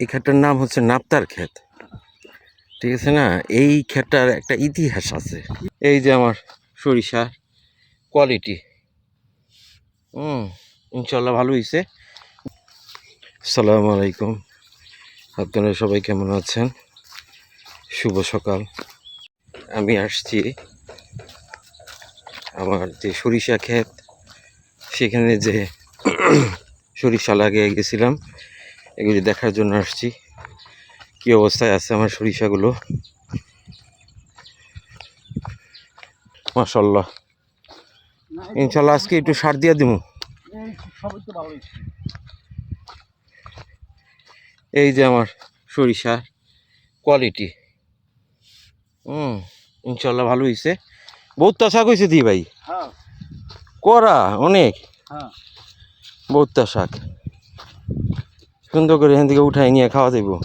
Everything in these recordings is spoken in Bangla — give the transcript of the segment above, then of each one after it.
এই ক্ষেতটার নাম হচ্ছে নাপ্তার ক্ষেত। ঠিক আছে না? এই ক্ষেতটার একটা ইতিহাস আছে। এই যে আমার সরিষার কোয়ালিটি হুম ইনশাল্লাহ ভালো হয়েছে আসসালামু আলাইকুম। আপনারা সবাই কেমন আছেন? শুভ সকাল। আমি আসছি আমার যে সরিষা ক্ষেত, সেখানে যে সরিষা লাগিয়ে গেছিলাম। এগুলি দেখার জন্য আসছি। কি অবস্থায় আছে আমার সরিষাগুলো? মাশাল্লাহ ইনশাল্লাহ আজকে একটু সার দিয়ে দিব এই যে আমার সরিষার কোয়ালিটি হুম ইনশাল্লাহ ভালো হয়েছে বহুত তাশাক হয়েছে দি ভাই? হ্যাঁ। করা অনেক? হ্যাঁ। বহুত শাক। সুন্দর করে এখান থেকে উঠাই নিয়ে খাওয়া দেবো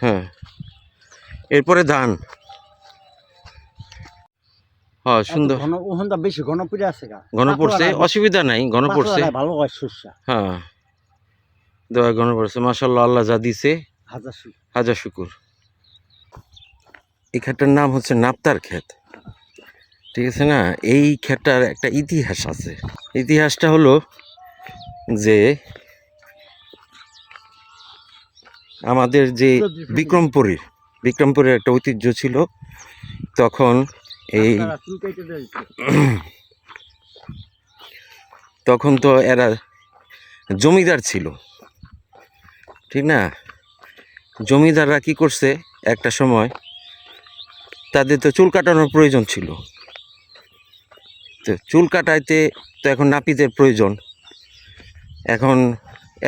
হ্যাঁ। এরপরে ধান। হ্যাঁ হয়। হাজার শুকুর। এই নাম হচ্ছে নাপ্তার ক্ষেত। ঠিক আছে না? এই ক্ষেতটার একটা ইতিহাস আছে। ইতিহাসটা হলো যে আমাদের যে বিক্রমপুরীর বিক্রমপুরের একটা ঐতিহ্য ছিল। তখন এই তখন তো এরা জমিদার ছিল। ঠিক না? জমিদাররা কি করছে একটা সময় তাদের তো চুল কাটানোর প্রয়োজন ছিল। তো চুল কাটাইতে তো এখন নাপিতের প্রয়োজন। এখন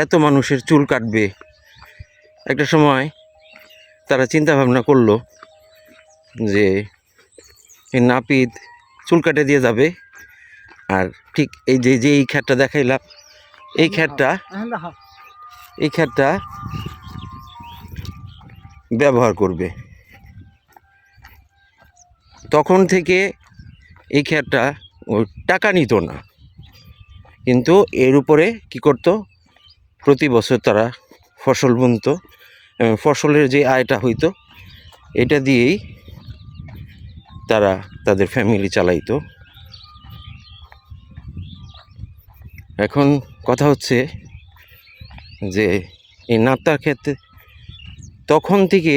এত মানুষের চুল কাটবে। একটা সময় তারা চিন্তা ভাবনা করল যে এই নাপিত চুল কাটে দিয়ে যাবে। আর ঠিক এই যে যে এই খ্যাটটা দেখাইলাম, এই খ্যাটটা এই খ্যাটটা ব্যবহার করবে। তখন থেকে এই খ্যাটটা টাকা নিত না। কিন্তু এর উপরে কি করত? প্রতি বছর তারা ফসল বুনতো ফসলের যে আয়টা হইতো, এটা দিয়েই তারা তাদের ফ্যামিলি চালাইতো। এখন কথা হচ্ছে যে এই নাপ্তার ক্ষেত্রে তখন থেকে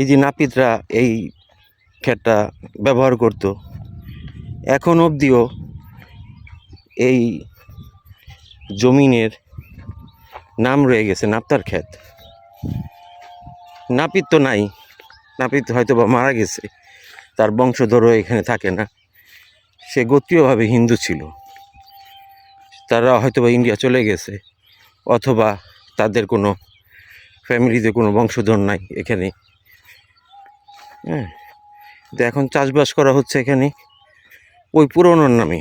এই যে নাপিতরা এই ক্ষেতটা ব্যবহার করত এখন অবধিও এই জমিনের নাম রয়ে গেছে নাপ্তার ক্ষেত। নাপিত তো নাই, নাপিত হয়তো বা মারা গেছে, তার বংশধরও এখানে থাকে না। সে গোত্রীয়ভাবে হিন্দু ছিল। তারা হয়তো বা ইন্ডিয়া চলে গেছে, অথবা তাদের কোনো ফ্যামিলিতে কোনো বংশধর নাই এখানে। হ্যাঁ এখন চাষবাস করা হচ্ছে এখানে। ওই পুরনোর নামে।